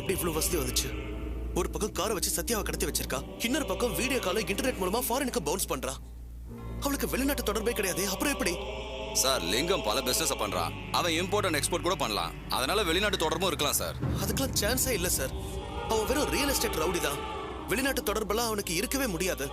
அவளுக்கு எப்படி இவ்வளவு வசதி வந்துச்சு? ஒரு பக்கம் காரை வச்சு சத்யாவை கடத்தி வச்சிருக்கா. இன்னொரு பக்கம் வீடியோ கால இன்டர்நெட் மூலமா ஃபாரினுக்கு பவுன்ஸ் பண்றா. அவளுக்கு வெளிநாட்டு தொடர்பே கிடையாது. அப்புறம் எப்படி? சார் லிங்கம் பல பிசினஸ் பண்றான் அவன் இம்போர்ட் அண்ட் எக்ஸ்போர்ட் கூட பண்ணலாம். அதனால வெளிநாட்டு தொடர்பும் இருக்கலாம் சார். அதுக்கெல்லாம் சான்ஸே இல்ல சார். அவன் வெறும் ரியல் எஸ்டேட் ரவுடி தான். வெளிநாட்டு தொடர்பெல்லாம் அவனுக்கு இருக்கவே முடியாது.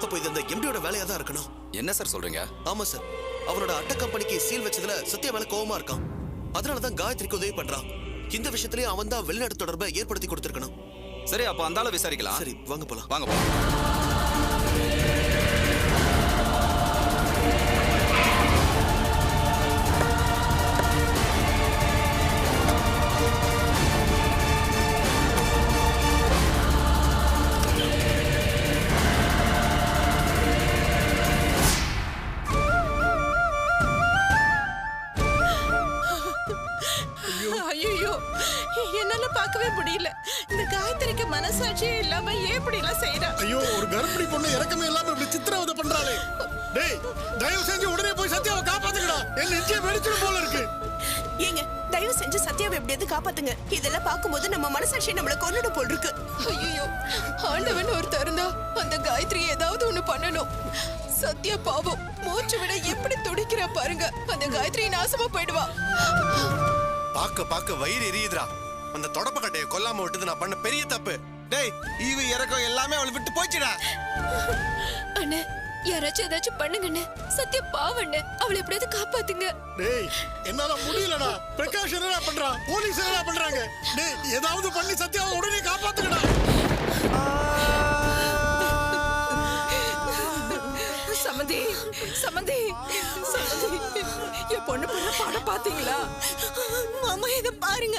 அப்போ இது அந்த எம்டியோட வேலையா தான் இருக்கணும். என்ன சார் சொல்றீங்க? ஆமா சார். அவனோட அட்டை கம்பெனிக்கு சீல் வச்சதுல சத்யா மேல கோவமா இருக்கான். அதனால தான் காயத்ரிக்கு உதவி பண்றான். இந்த விஷயத்திலேயே அவன் தான் வெளிநாட்டு தொடர்பை ஏற்படுத்தி கொடுத்திருக்கணும். சரி அப்ப அந்த ஆளை விசாரிக்கலாம். சரி வாங்க போலாம். வாங்க போலாம். வெடிச்சிடும் போல இருக்கு. ஏங்க தயவு செஞ்சு சத்யாவை எப்படியாவது காப்பாத்துங்க. இதெல்லாம் பார்க்கும்போது நம்ம மனசாட்சி நம்மள கொன்னுடும் போல் இருக்கு. ஐயோ ஆண்டவன் ஒருத்தர் இருந்தா அந்த காயத்ரி ஏதாவது ஒண்ணு பண்ணணும். சத்யா பாவம் மூச்சு விட எப்படி துடிக்கிறா பாருங்க. அந்த காயத்ரி நாசமா போயிடுவா. பாக்க பாக்க வயிறு எரியுதுடா. அந்த தொடப்ப கட்டையை கொல்லாம விட்டது நான் பண்ண பெரிய தப்பு. டேய் ஈவு இறக்கம் எல்லாமே அவளை விட்டு போச்சுடா. அண்ணே யாராச்சும் ஏதாச்சும் பண்ணுங்கண்ணே. சத்தியம் பாவண்ணே அவளை எப்படியாவது காப்பாத்துங்க. டேய் என்னால முடியலடா. பிரகாஷ் என்னடா பண்றான்? போலீஸ் என்னடா பண்றாங்க? டேய் ஏதாவது பண்ணி சத்தியாவை உடனே காப்பாத்துக்கடா சமந்தி சமந்தி என் பொண்ணு பண்ண படம் பாத்தீங்களா மாமா இத பாருங்க.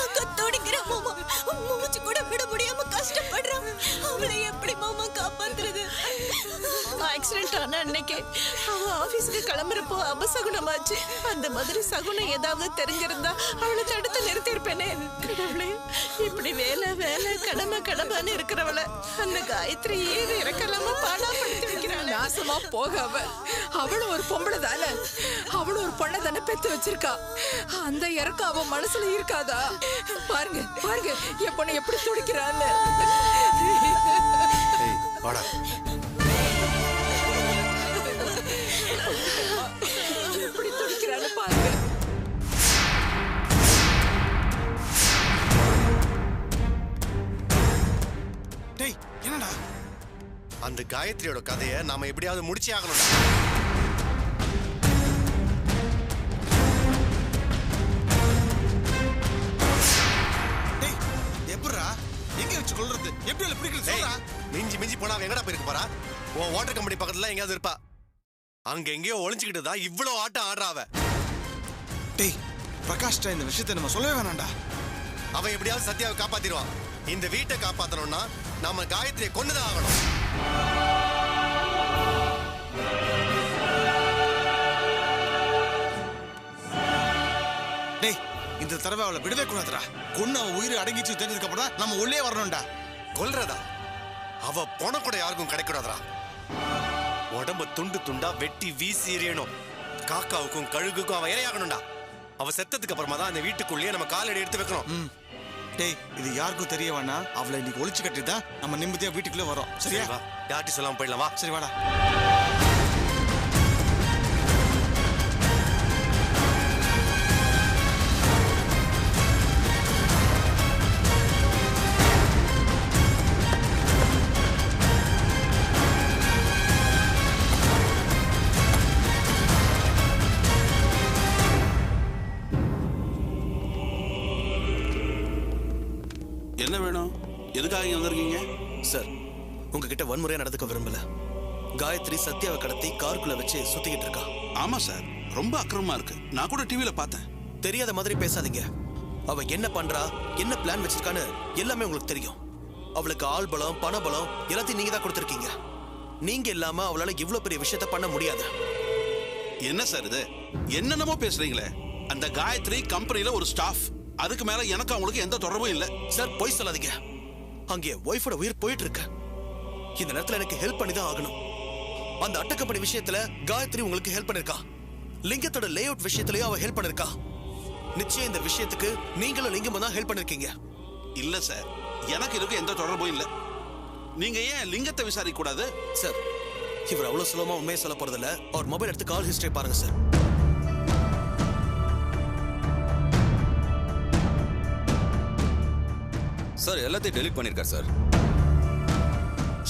அக்கா துடிக்கிறா மாமா. மூச்சு கூட விட முடியாம கஷ்டப்படுறா அவளை எப்படி மாமா காப்பாத்துறது? ஆக்சிடென்ட் ஆன அன்னைக்கு அவ ஆபீஸ்க்கு கிளம்புறப்போ அபசகுனமாச்சு. அந்த மாதிரி சகுனம் ஏதாவது தெரிஞ்சிருந்தா அவளை தடுத்து நிறுத்தியிருப்பேனே. கடவுளே இப்படி வேலை வேலை கடமை கடமைன்னு இருக்கிறவள அந்த காயத்ரி ஏது இறக்கலாமா பாடாப்படுத்தி வைக்கிறாள். நாசமா போக அவளும் ஒரு பொம்பளை தானே? அவளும் ஒரு பொண்ணை தானே பெத்து வச்சிருக்கா. அந்த இறக்கம் அவ மனசுல இருக்காதா? பாருங்க பாருங்க என் பொண்ணு எப்படி துடிக்கிறான்னு. அந்த காயத்ரியோட கதையை நாம எப்படியாவது முடிச்சே வச்சு கொல்றது? எப்படி அவளை பிடிக்கல? சொல்றா. மிஞ்சி மிஞ்சி போனா அவ எங்கடா போயிருக்கு போறா? உன் வாட்டர் கம்பெனி பக்கத்துல எங்கேயாவது இருப்பா. அங்க எங்கேயோ ஒளிஞ்சுக்கிட்டு தான் இவ்வளவு ஆட்டம் ஆடுறா அவ. டேய் பிரகாஷ்டா இந்த விஷயத்தை நம்ம சொல்லவே வேணாம்டா. அவன் எப்படியாவது சத்யாவை காப்பாத்திடுவான். இந்த வீட்டை காப்பாத்தணும்னா நாம காயத்ரியை கொண்டுதான் ஆகணும். இந்த தடவை அவளை விடவே கூடாதுடா. கொன்னு அவன் உயிர் அடங்கிச்சு தெரிஞ்சதுக்கப்புறம் தான் நம்ம உள்ளே வரணும்டா. கொல்றதா அவ போன கூட யாருக்கும் கிடைக்கூடாதுடா உடம்ப துண்டு துண்டா வெட்டி வீசி எறியணும் காக்காவுக்கும் கழுகுக்கும் அவ இரையாகணும்டா. அவ செத்ததுக்கு அப்புறமா தான் அந்த வீட்டுக்குள்ளேயே நம்ம காலடி எடுத்து வைக்கணும். டேய் இது யாருக்கும் தெரிய வேணாம் அவளை இன்னைக்கு ஒளிச்சு கட்டி தான் நம்ம நிம்மதியா வீட்டுக்குள்ளே வரோம். சரியா? யார்ட்டி சொல்லாம போயிடலாம். வா. சரி வாடா. காயத்ரி சத்யாவை கடத்தி காருக்குள்ள வச்சு சுத்திக்கிட்டு இருக்கா. ஆமா சார். ரொம்ப அக்கிரமமா இருக்கு. நான் கூட டிவில பார்த்தேன். தெரியாத மாதிரி பேசாதீங்க. அவ என்ன பண்றா என்ன பிளான் வச்சிருக்கான்னு எல்லாமே உங்களுக்கு தெரியும். அவளுக்கு ஆள் பலம் பண பலம் எல்லாத்தையும் நீங்க தான் கொடுத்துருக்கீங்க. நீங்க இல்லாம அவளால இவ்ளோ பெரிய விஷயத்த பண்ண முடியாது. என்ன சார் இது? என்னென்னமோ பேசுறீங்களே. அந்த காயத்ரி கம்பெனில ஒரு ஸ்டாஃப் அதுக்கு மேல எனக்கு அவங்களுக்கு எந்த தொடர்பும் இல்ல. சார் பொய் சொல்லாதீங்க. அங்கே ஒய்ஃபோட உயிர் போயிட்டு இருக்கு. இந்த நேரத்துல எனக்கு ஹெல்ப் பண்ணி தான் ஆகணும். அந்த அட்டக்கப்படி விஷயத்துல காயத்ரி உங்களுக்கு ஹெல்ப் பண்ணிருக்கா. லிங்கத்தோட லே அவுட் விஷயத்துலயும் அவ ஹெல்ப் பண்ணிருக்கா. நிச்சயம் இந்த விஷயத்துக்கு நீங்களும் லிங்கமும் தான் ஹெல்ப் பண்ணிருக்கீங்க. இல்ல சார் எனக்கு இதுக்கு எந்த தொடர்பும் இல்ல. நீங்க ஏன் லிங்கத்தை விசாரிக்க கூடாது சார் இவர் அவ்வளவு சுலபமா உண்மையை சொல்ல போறதில்ல. அவர் மொபைல் எடுத்து கால் ஹிஸ்டரி பாருங்க சார் சார் எல்லாத்தையும் டெலீட் பண்ணிருக்கார் சார்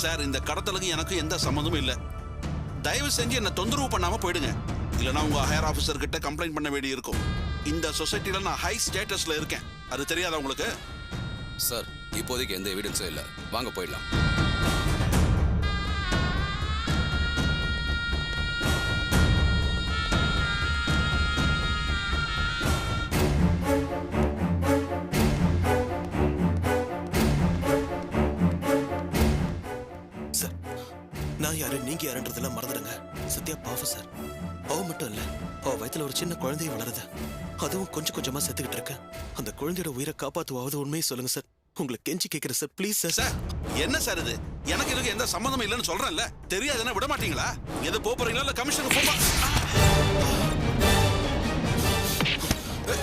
சார் இந்த கடத்தலுக்கு எனக்கு எந்த சம்மந்தமும் இல்ல. தயவு செஞ்சு என்ன தொந்தரவு பண்ணாம போயிடுங்க. இல்லைன்னா உங்க ஹையர் ஆபீசர் கிட்ட கம்ப்ளைண்ட் பண்ண வேண்டி இருக்கும். இந்த சொசைட்டில நான் ஹை ஸ்டேட்டஸ்ல இருக்கேன். அது தெரியாதா உங்களுக்கு? சார் இப்போதைக்கு எந்த எவிடன்ஸும் இல்லை. வாங்க போயிடலாம். நான் யாரு? நீங்க யாருன்றதெல்லாம் மறந்துடுங்க. சத்யா பாவம் சார். அவ மட்டும் இல்ல அவ வயத்துல ஒரு சின்ன குழந்தைய வளருது. அதுவும் கொஞ்சம் கொஞ்சமா செத்துக்கிட்டு இருக்கு. அந்த குழந்தையோட உயிரை காப்பாத்துவாவது உண்மையை சொல்லுங்க சார். உங்களை கெஞ்சி கேட்கிறேன் சார் ப்ளீஸ் சார். சார் என்ன சார் இது? எனக்கு இதுக்கு எந்த சம்மந்தமும் இல்லைன்னு சொல்றேன்ல. தெரியாதுன்னா விட மாட்டீங்களா? எது போறீங்களா? இல்ல கமிஷனுக்கு போமா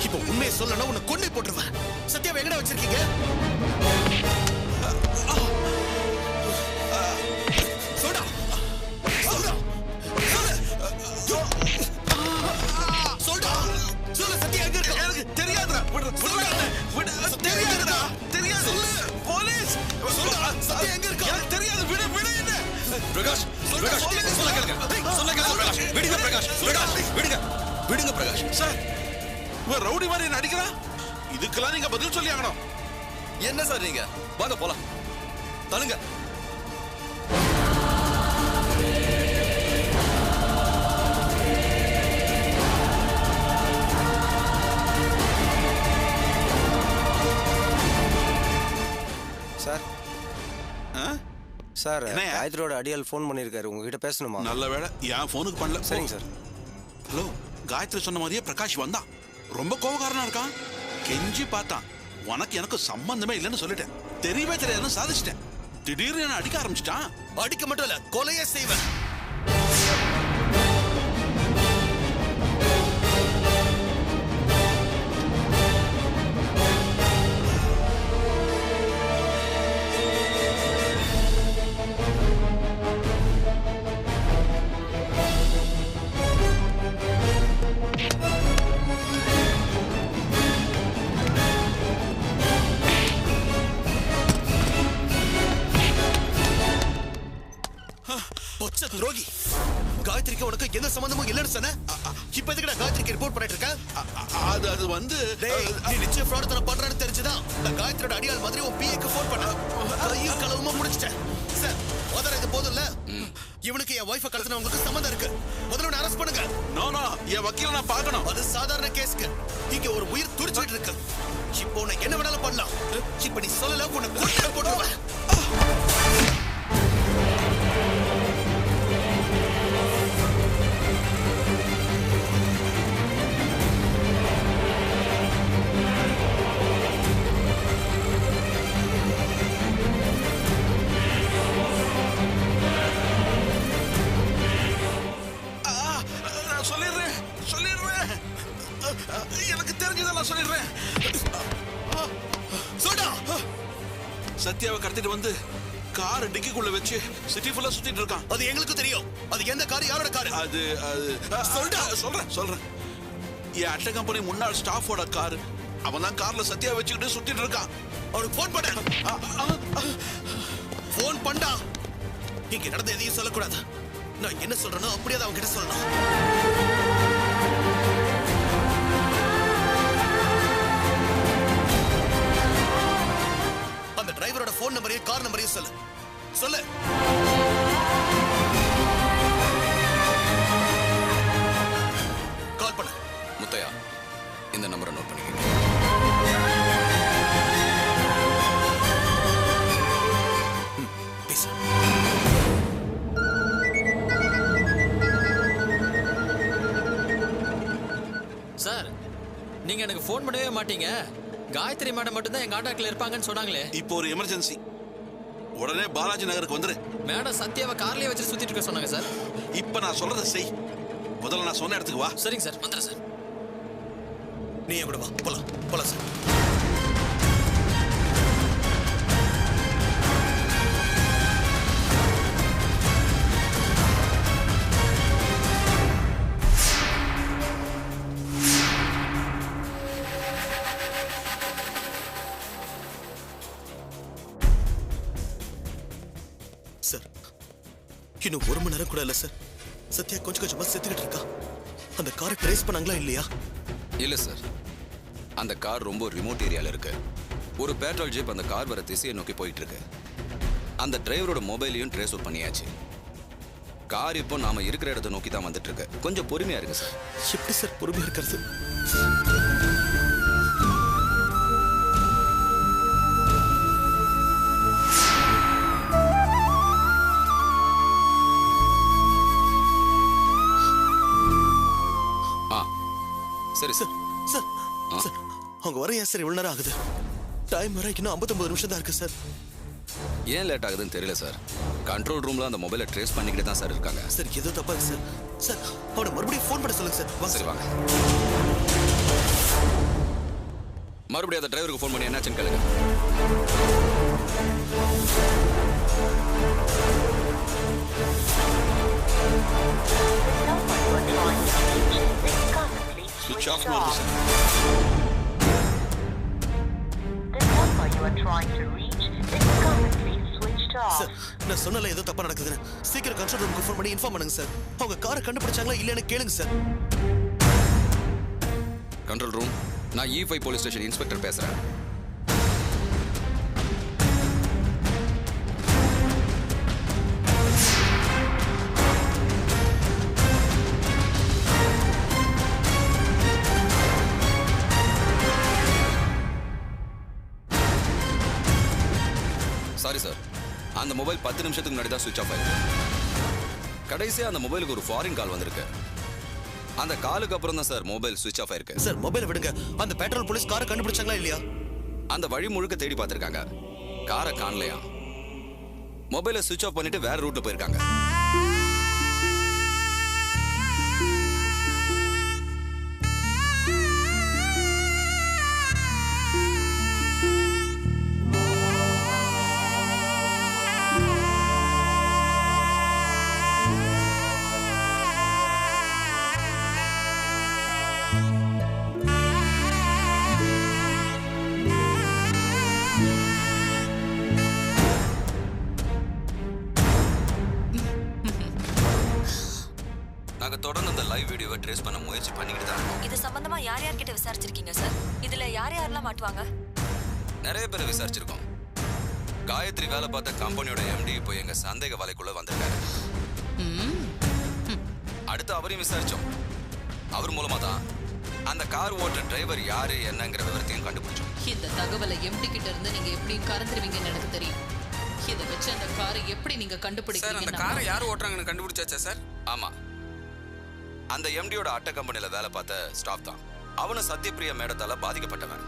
இப்போ உண்மையை சொல்லணும் உன்னை கொண்டு போட்டுருவேன். சத்யாவை எங்கடா வச்சிருக்கீங்க? சொல்லு சத்யா எங்க இருக்க? எனக்கு தெரியாதுடா. விடு, விடுடா. என்ன. விடு, தெரியாதுடா. தெரியாது. போலீஸ். சொல்டா சத்யா எங்க இருக்கா? எனக்கு தெரியாது. விடு விடு என்ன? பிரகாஷ் பிரகாஷ் சொல்ல கேளுங்க. சொல்ல கேளுங்க பிரகாஷ். விடுங்க பிரகாஷ். பிரகாஷ் விடுங்க விடுங்க. பிரகாஷ். சார். இவன் ரவுடி மாதிரி நடிக்கிறான்? இதுக்கெல்லாம் நீங்க பதில் சொல்லி ஆகணும் என்ன சார் நீங்க? வாங்க போலாம். தள்ளுங்க. சார்? காயத்ரியோட அடியால் ஃபோன் பண்ணியிருக்காரு உங்ககிட்ட பேசணுமா? நல்ல வேளை. என் போனுக்கு பண்ணல. சரிங்க சார். ஹலோ காயத்ரி சொன்ன மாதிரியே பிரகாஷ் வந்தான் ரொம்ப கோபக்காரனா இருக்கான். கெஞ்சி பார்த்தான். உனக்கு எனக்கு சம்பந்தமே இல்லைன்னு சொல்லிட்டேன். தெரியவே தெரியாதுன்னு சாதிச்சிட்டேன். திடீர்னு என்ன அடிக்க ஆரம்பிச்சிட்டான். அடிக்க மட்டும் இல்ல கொலையே செய்வேன். துரோகி காயத்ரிக்கு உனக்கு எந்த சம்பந்தமும் இல்லைன்னு சொன்ன? இப்ப எதுக்குடா காயத்ரிக்கு ரிப்போர்ட் பண்ணிட்டு இருக்க அ- அ- அது அது வந்து நீ நிச்சயம் ஃப்ராட் தன பண்றன்னு தெரிஞ்சுதான் நான் காயத்ரியோட அடியாள் மாதிரி உன் பிஏக்கு ஃபோன் பண்ண. கையும் களவுமா முடிச்சிட்டேன். சார் முதல்ல இது போதும்ல? இவனுக்கு என் ஒய்ஃபை கடத்தினவங்களுக்கு சம்மந்தம் இருக்கு. முதல்ல உன்னை அரெஸ்ட் பண்ணுங்க. நோ நோ என் வக்கீல நான் பார்க்கணும். அது சாதாரண கேஸ்க்கு. இங்க ஒரு உயிர் துடிச்சிட்டு இருக்கு. இப்போ உன்னை என்ன வேணாலும் பண்ணலாம். இப்ப நீ சொல்லல உன்னை போட்டுருவேன். கார் டிக்கிக்குள்ள வச்சு சிட்டி ஃபுல்லா சுத்திட்டு இருக்கான். அது எங்களுக்கு தெரியும். அது எந்த கார்? யாரோட கார்? அது அது. அ, சொல்றேன் சொல்றேன். என் அட்டை கம்பெனி முன்னாள் ஸ்டாஃபோட கார். அவன் தான் கார்ல சத்யா வச்சுக்கிட்டு சுத்திட்டு இருக்கான். அவனுக்கு ஃபோன் பண்ண. ஃபோன் பண்ணா. இங்க நடந்த எதையும் சொல்லக்கூடாது. நான் என்ன சொல்றேனோ அப்படியே தான் அவன்கிட்ட சொல்லணும். அந்த டிரைவரோட ஃபோன் நம்பரையும் கார் நம்பரையும் சொல்லு. சொல்லு. கால் பண்ணு. முத்தையா இந்த நம்பரை நோட் பண்ணிக்கங்க. சார் நீங்க எனக்கு ஃபோன் பண்ணவே மாட்டீங்க. காயத்ரி மேடம் மட்டும்தான் எங்க காண்டாக்ட்ல இருப்பாங்கன்னு சொன்னாங்களே. இப்போ ஒரு எமர்ஜென்சி உடனே பாலாஜி நகருக்கு வந்துரு. மேடம் சத்யாவை கார்லயே வச்சு சுத்திட்டு இருக்க சொன்னாங்க சார். இப்ப நான் சொல்றதை செய். முதல்ல நான் சொன்ன இடத்துக்கு வா. சரிங்க சார். வந்துடுறேன் சார். நீ என் கூட வா. போலாம். போலாம் சார். இல்ல சார் சத்யா கொஞ்சம் கொஞ்சமா செத்துக்கிட்டு இருக்கா. அந்த காரை ட்ரேஸ் பண்ணாங்களா இல்லையா? இல்ல சார் அந்த கார் ரொம்ப ரிமோட் ஏரியால இருக்கு. ஒரு பேட்ரோல் ஜீப் அந்த கார் வர திசையை நோக்கி போயிட்டு இருக்கு அந்த டிரைவரோட மொபைலையும் ட்ரேஸ் அவுட் பண்ணியாச்சு. கார் இப்போ நாம இருக்கிற இடத்தை நோக்கி தான் வந்துட்டு இருக்கு கொஞ்சம் பொறுமையா இருக்கு சார் எப்படி சார் பொறுமையா இருக்கிறது ஏன் சார் இவ்வளவு நேரம் ஆகுது? டைம் வர இன்னும் 59 நிமிஷம் தான் இருக்கு சார். ஏன் லேட் ஆகுதுன்னு தெரியல சார். கண்ட்ரோல் ரூம்ல அந்த மொபைலை ட்ரேஸ் பண்ணிக்கிட்டு தான் சார் இருக்காங்க. சார் ஏதோ தப்பா இருக்கு சார். சார் அவனை மறுபடியும் ஃபோன் பண்ண சொல்லுங்க சார். வாங்க சரி வாங்க. மறுபடியும் அந்த டிரைவருக்கு ஃபோன் பண்ணி என்னாச்சுன்னு கேளுங்க. சுவிட்ச் ஆஃப் வருது சார் சார் நான் சொன்னல ஏதோ தப்பா நடக்குதுன்னு. சீக்கிரம் கண்ட்ரோல் ரூமுக்கு ஃபோன் பண்ணி இன்ஃபார்ம் பண்ணுங்க சார் அவங்க காரை கண்டுபிடிச்சாங்களா இல்லையான்னு கேளுங்க சார் கண்ட்ரோல் ரூம் நான் E five police station inspector பேசுறேன். அந்த மொபைல் பத்து நிமிஷத்துக்கு முன்னாடி தான் சுவிச் ஆஃப் ஆயிருக்கு. கடைசியா அந்த மொபைலுக்கு ஒரு ஃபாரின் கால் வந்திருக்கு. அந்த காலுக்கு அப்புறம் தான் சார் மொபைல் சுவிச் ஆஃப் ஆயிருக்கு. சார் மொபைலை விடுங்க. அந்த பெட்ரோல் போலீஸ் காரை கண்டுபிடிச்சாங்களா இல்லையா? அந்த வழி முழுக்க தேடி பார்த்திருக்காங்க. காரை காணலையா? மொபைலை சுவிட்ச் ஆஃப் பண்ணிட்டு வேற ரூட்ல போயிருக்காங்க. காயத்ரி வேலை பார்த்த கம்பெனியோட எம்டி இப்போ எங்க சந்தேக வலைக்குள்ள வந்திருக்காரு. அடுத்து அவரையும் விசாரிச்சோம். அவர் மூலமா தான் அந்த கார் ஓட்டுற டிரைவர் யாரு என்னங்கிற விவரத்தையும் கண்டுபிடிச்சோம். இந்த தகவலை எம்டி கிட்ட இருந்து நீங்க எப்படி கறந்துருவீங்கன்னு எனக்கு தெரியும். இதை வச்சு அந்த காரை எப்படி நீங்க சார் அந்த காரை யார் ஓட்டுறாங்கன்னு கண்டுபிடிச்சாச்சா சார்? ஆமா. அந்த எம்டியோட அட்டை கம்பெனில வேலை பார்த்த ஸ்டாஃப் தான். அவனும் சத்யபிரியா மேடத்தால பாதிக்கப்பட்டவன்.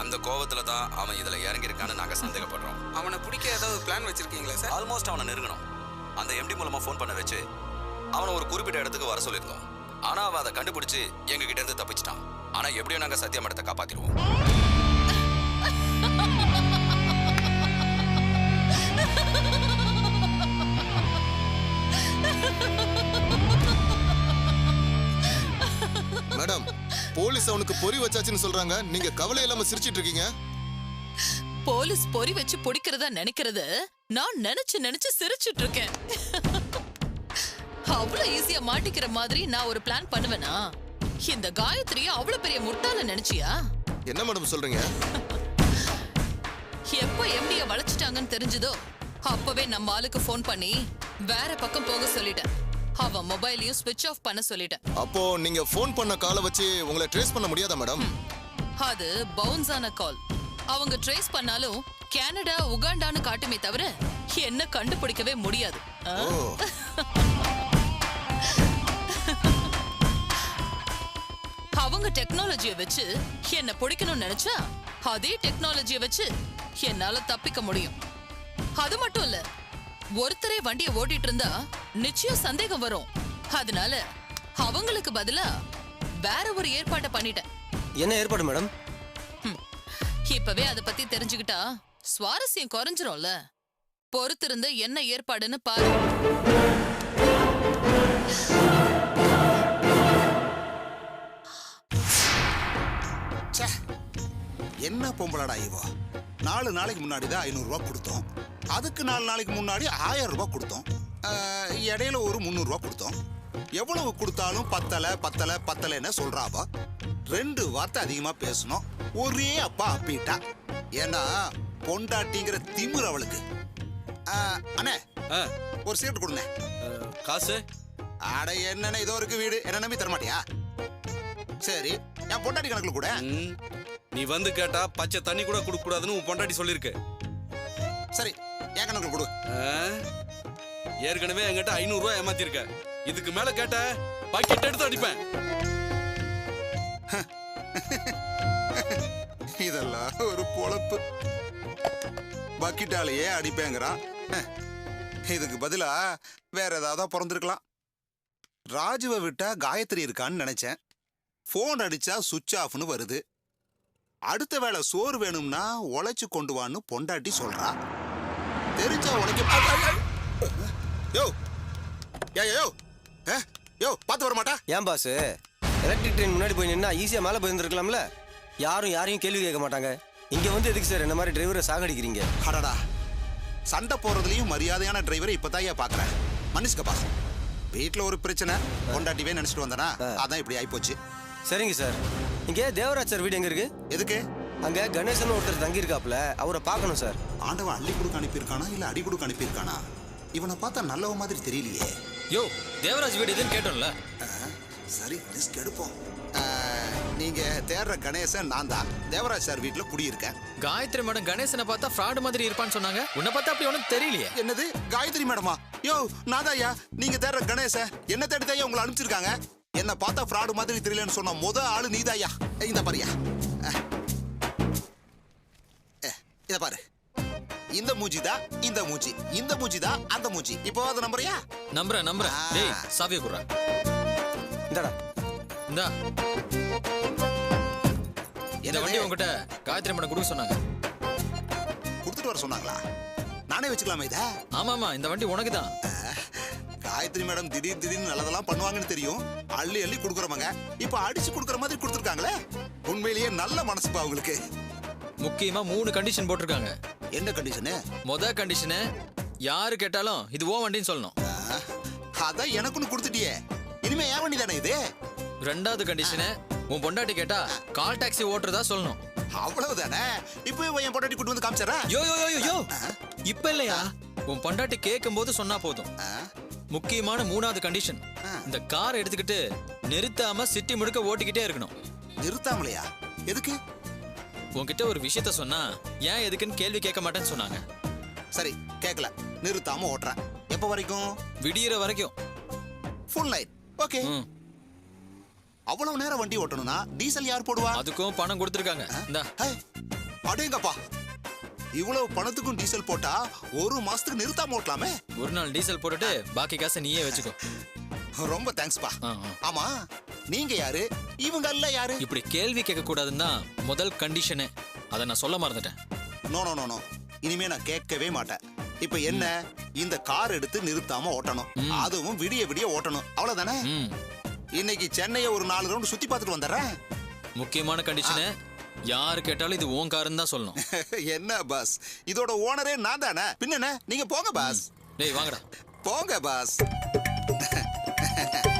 அந்த கோவத்துல தான் அவன் இதுல இறங்கி இருக்கான்னு நாங்க சந்தேகப்படுறோம். அவனை பிடிக்க ஏதாவது பிளான் வச்சிருக்கீங்களா சார் ஆல்மோஸ்ட் அவனை நெருங்கணும். அந்த எம்டி மூலமா ஃபோன் பண்ண வச்சு அவனை ஒரு குறிப்பிட்ட இடத்துக்கு வர சொல்லியிருந்தோம். ஆனா அவன் அதை கண்டுபிடிச்சு எங்க கிட்ட இருந்து தப்பிச்சிட்டான். ஆனா எப்படியும் நாங்க சத்யா மேடத்தை காப்பாத்திடுவோம். மேடம் போலீஸ் அவனுக்கு பொறி வச்சாச்சுன்னு சொல்றாங்க. நீங்க கவலை இல்லாம சிரிச்சிட்டு இருக்கீங்க. போலீஸ் பொறி வச்சு பிடிக்கிறதா நினைக்கிறது? நான் நினைச்சு நினைச்சு சிரிச்சிட்டு இருக்கேன் அவ்வளவு ஈஸியா மாட்டிக்கிற மாதிரி நான் ஒரு பிளான் பண்ணுவேனா? இந்த காயத்ரிய அவ்வளவு பெரிய முட்டாள நினைச்சியா? என்ன மேடம் சொல்றீங்க? எப்போ எம்டிய வளைச்சிட்டாங்கன்னு தெரிஞ்சதோ அப்பவே நம்ம ஆளுக்கு ஃபோன் பண்ணி வேற பக்கம் போக சொல்லிட்டேன். அவன் மொபைலையும் ஸ்விட்ச் ஆஃப் பண்ண சொல்லிட்டேன். அப்போ நீங்க ஃபோன் பண்ண காலை வச்சு உங்களை ட்ரேஸ் பண்ண முடியாதா மேடம் அது பவுன்ஸ் ஆன கால் அவங்க ட்ரேஸ் பண்ணாலும் கனடா உகாண்டான்னு காட்டுமே தவிர என்ன கண்டுபிடிக்கவே முடியாது? அவங்க டெக்னாலஜியை வச்சு என்ன பிடிக்கணும்னு நினைச்சா அதே டெக்னாலஜியை வச்சு என்னால தப்பிக்க முடியும். அது மட்டும் இல்ல ஒருத்தரே வண்டியை ஓட்டிட்டு இருந்தா நிச்சயம் சந்தேகம் வரும். அதனால அவங்களுக்கு பதிலா வேற ஒரு ஏற்பாட்டை பண்ணிட்டேன். என்ன ஏற்பாடு மேடம்? இப்பவே அத பத்தி தெரிஞ்சுக்கிட்டா சுவாரஸ்யம் குறைஞ்சிரும்ல. பொறுத்திருந்து என்ன ஏற்பாடுன்னு பாரு. என்ன பொம்பளாடா இவோ? நாலு நாளைக்கு முன்னாடி தான் ஐநூறுரூவா கொடுத்தோம். அதுக்கு நாலு நாளைக்கு முன்னாடி ஆயிரம் ரூபாய் கொடுத்தோம். இடையில ஒரு முந்நூறுரூவா கொடுத்தோம். எவ்வளவு கொடுத்தாலும் பத்தலை பத்தலை பத்தலைன்னு சொல்கிறாவா ரெண்டு வார்த்தை அதிகமா பேசணும். ஒரே அப்பா அப்பிட்டா. ஏன்னா பொண்டாட்டிங்கிற திமிரு அவளுக்கு. அண்ணே ஒரு சீட்டு கொடுங்க. காசு? அட என்னண்ணே இதோ இருக்கு வீடு. என்ன நம்பி தர மாட்டியா சரி என் பொண்டாட்டி கணக்குல கூட. நீ வந்து கேட்டா பச்சை தண்ணி கூட கொடுக்க கூடாதுன்னு உன் பொண்டாட்டி சொல்லிருக்கு சரி என் கணக்குல கொடு. ஏற்கனவே என்கிட்ட ஐநூறு ரூபாய் ஏமாத்திருக்க இதுக்கு மேல கேட்ட பாக்கெட் எடுத்து அடிப்பேன். இதெல்லாம் ஒரு பொழப்பு. பக்கிட்டாலேயே அடிப்பேங்கிறான். இதுக்கு பதிலா வேற ஏதாவது பிறந்திருக்கலாம். ராஜுவை விட்டா காயத்ரி இருக்கான்னு நினைச்சேன். ஃபோன் அடிச்சா சுவிட்ச் ஆஃப்னு வருது. அடுத்த வேளை சோறு வேணும்னா உழைச்சு கொண்டு வான்னு பொண்டாட்டி சொல்றா. தெரிஞ்சா உழைக்க யோ. யோ. யோ யோ பார்த்து வர மாட்டா ஏன் பாசு எலக்ட்ரிக் ட்ரெயின் முன்னாடி போய் நின்னா ஈஸியா மேலே போயிருந்துருக்கலாம்ல யாரும் யாரையும் கேள்வி கேட்க மாட்டாங்க. இங்க வந்து எதுக்கு சார் என்ன மாதிரி டிரைவரை சாகடிக்கிறீங்க. அடடா. சண்டை போறதுலயும் மரியாதையான டிரைவரை இப்பதான் ஏன் பாக்குறேன். மன்னிச்சுக்கப்பா. வீட்ல ஒரு பிரச்சனை. கொண்டாட்டிவே நினைச்சிட்டு வந்தனா அதான் இப்படி ஆயிப்போச்சு. சரிங்க சார் இங்க தேவராஜ் சார் வீடு எங்க இருக்கு? எதுக்கு? அங்க கணேசன் ஒருத்தர் தங்கி இருக்காப்ல அவரை பார்க்கணும் சார் ஆண்டவன் அள்ளி கொடுக்க அனுப்பியிருக்கானா இல்ல அடி கொடுக்க அனுப்பியிருக்கானா? இவனை பார்த்தா நல்லவ மாதிரி தெரியலையே. யோ தேவராஜ் வீடு எதுன்னு கேட்டோம்ல. சரி ரிஸ்க் எடுப்போம். நீங்க தேடுற கணேசன் நான் தான். தேவராஜ் சார் வீட்ல குடியிருக்கேன். காயத்ரி மேடம் கணேசனை பார்த்தா ஃப்ராடு மாதிரி இருப்பான்னு சொன்னாங்க. உன்னை பார்த்தா அப்படி ஒன்றும் தெரியலையே. என்னது? காயத்ரி மேடமா? யோ நாதாயா நீங்க தேடுற கணேச என்ன தேடி தாயா உங்களை அனுப்பிச்சிருக்காங்க. என்ன பார்த்தா ஃப்ராடு மாதிரி தெரியலன்னு சொன்ன முத ஆளு நீதாயா இந்த பாரியா இத பாரு. இந்த மூஞ்சி தான் இந்த மூஞ்சி. இந்த மூஞ்சி தான் அந்த மூஞ்சி. இப்போ அது நம்புறியா? நம்புறேன் நம்புறேன். சாவியை குடுறா. இந்தாடா. இந்தா. இந்த வண்டி உங்ககிட்ட காயத்ரி மேடம் கொடுக்க சொன்னாங்க. கொடுத்துட்டு வர சொன்னாங்களா? நானே வச்சுக்கலாமா இத? ஆமாமா இந்த வண்டி உனக்கு தான் காயத்ரி மேடம் திடீர் திடீர்னு நல்லதெல்லாம் பண்ணுவாங்கன்னு தெரியும். அள்ளி அள்ளி கொடுக்குறவங்க. இப்போ அடிச்சு கொடுக்குற மாதிரி கொடுத்துருக்காங்களே? உண்மையிலேயே நல்ல மனசுப்பா அவங்களுக்கு. முக்கியமா மூணு கண்டிஷன் போட்டிருக்காங்க. என்ன கண்டிஷனு முத கண்டிஷனு யாரு கேட்டாலும் இது ஓ வண்டின்னு சொல்லணும். அதான் எனக்குன்னு கொடுத்துட்டியே. இனிமே ஏன் வண்டி தானே இது? ரெண்டாவது கண்டிஷனு உன் பொண்டாட்டி கேட்டா கால் டாக்ஸி ஓட்டுறதா சொல்லணும். அவ்வளவுதானே? இப்போ என் பொண்டாட்டி கூட்டு வந்து காமிச்சாரா யோ யோ யோ யோ, யோ. இப்ப இல்லையா? உன் பொண்டாட்டி கேட்கும் போது சொன்னா போதும். முக்கியமான மூணாவது கண்டிஷன் இந்த கார் எடுத்துக்கிட்டு நிறுத்தாம சிட்டி முழுக்க ஓட்டிக்கிட்டே இருக்கணும். நிறுத்தாமலையா? எதுக்கு? உன்கிட்ட ஒரு விஷயத்த சொன்னா ஏன் எதுக்குன்னு கேள்வி கேட்க மாட்டேன்னு சொன்னாங்க. சரி கேட்கல நிறுத்தாம ஓட்டுறேன். எப்போ வரைக்கும்? விடியற வரைக்கும். Full light okay. அவ்வளவு நேரம் வண்டி ஓட்டணும்னா டீசல் யார் போடுவா? அதுக்கும் பணம் கொடுத்துருக்காங்க. இந்தா. அடேங்கப்பா. இவ்வளவு பணத்துக்கும் டீசல் போட்டா ஒரு மாசத்துக்கு நிறுத்தாம ஓட்டலாமே? ஒரு நாள் டீசல் போட்டுட்டு பாக்கி காசை நீயே வச்சுக்கோ. ரொம்ப தேங்க்ஸ்பா ஆமா நீங்க யாரு? இவங்க எல்லாம் யாரு? இப்படி கேள்வி கேட்க கூடாதுன்னு தான் முதல் கண்டிஷனு அதை நான் சொல்ல மறந்துட்டேன். நோ நோ நோ நோ இனிமே நான் கேட்கவே மாட்டேன். இப்ப என்ன? இந்த கார் எடுத்து நிறுத்தாம ஓட்டணும். அதுவும் விடிய விடிய ஓட்டணும். அவ்வளவுதானே? இன்னைக்கு சென்னையை ஒரு நாலு ரவுண்ட் சுத்தி பார்த்துட்டு வந்துடுறேன். முக்கியமான கண்டிஷனு யாரு கேட்டாலும் இது உன் காருன்னு தான் சொல்லணும். என்ன பாஸ் இதோட ஓனரே நான் தானே? பின்ன நீங்க போங்க பாஸ் டேய் வாங்கடா. போங்க பாஸ்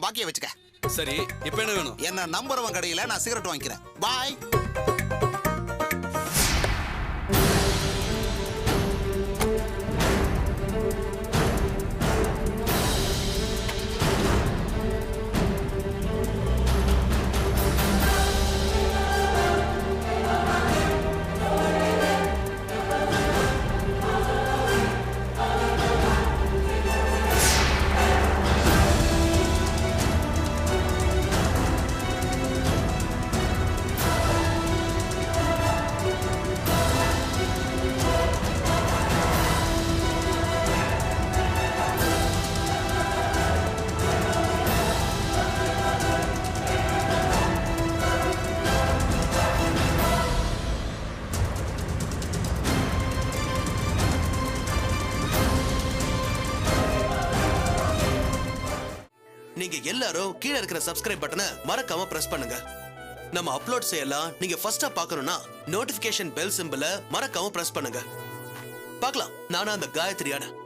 என் பாக்கிய வச்சுக்க. சரி இப்போ என்ன வேணும்? என்ன நம்புறவன் கடையில நான் சிகரெட் வாங்கிக்கிறேன். பாய் எல்லாரும் கீழே இருக்கிற சப்ஸ்கிரைப் பட்டனை மறக்காம பிரஸ் பண்ணுங்க. நம்ம அப்லோட் செய்யலாம். நீங்க ஃபர்ஸ்டா பார்க்கணும்னா நோட்டிபிகேஷன் பெல் சிம்பிளை மறக்காம பிரஸ் பண்ணுங்க. பார்க்கலாம். நானா அந்த காயத்ரியான.